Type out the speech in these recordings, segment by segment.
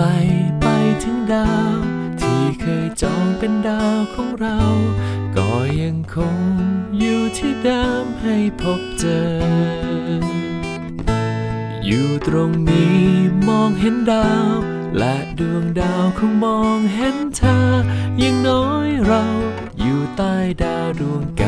ไกลไปถึงดาว ที่เคยจองเป็นดาวของเรา ก็ยังคงอยู่ที่เดิมให้พบเจอ อยู่ตรงนี้มองเห็นดาว และดวงดาวคงมองเห็นเธอ ยังน้อยเราอยู่ใต้ดาวดวงเก่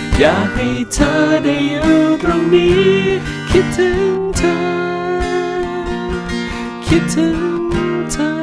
อยากให้เธอได้อยู่ตรงนี้ คิดถึงเธอ คิดถึงเธอ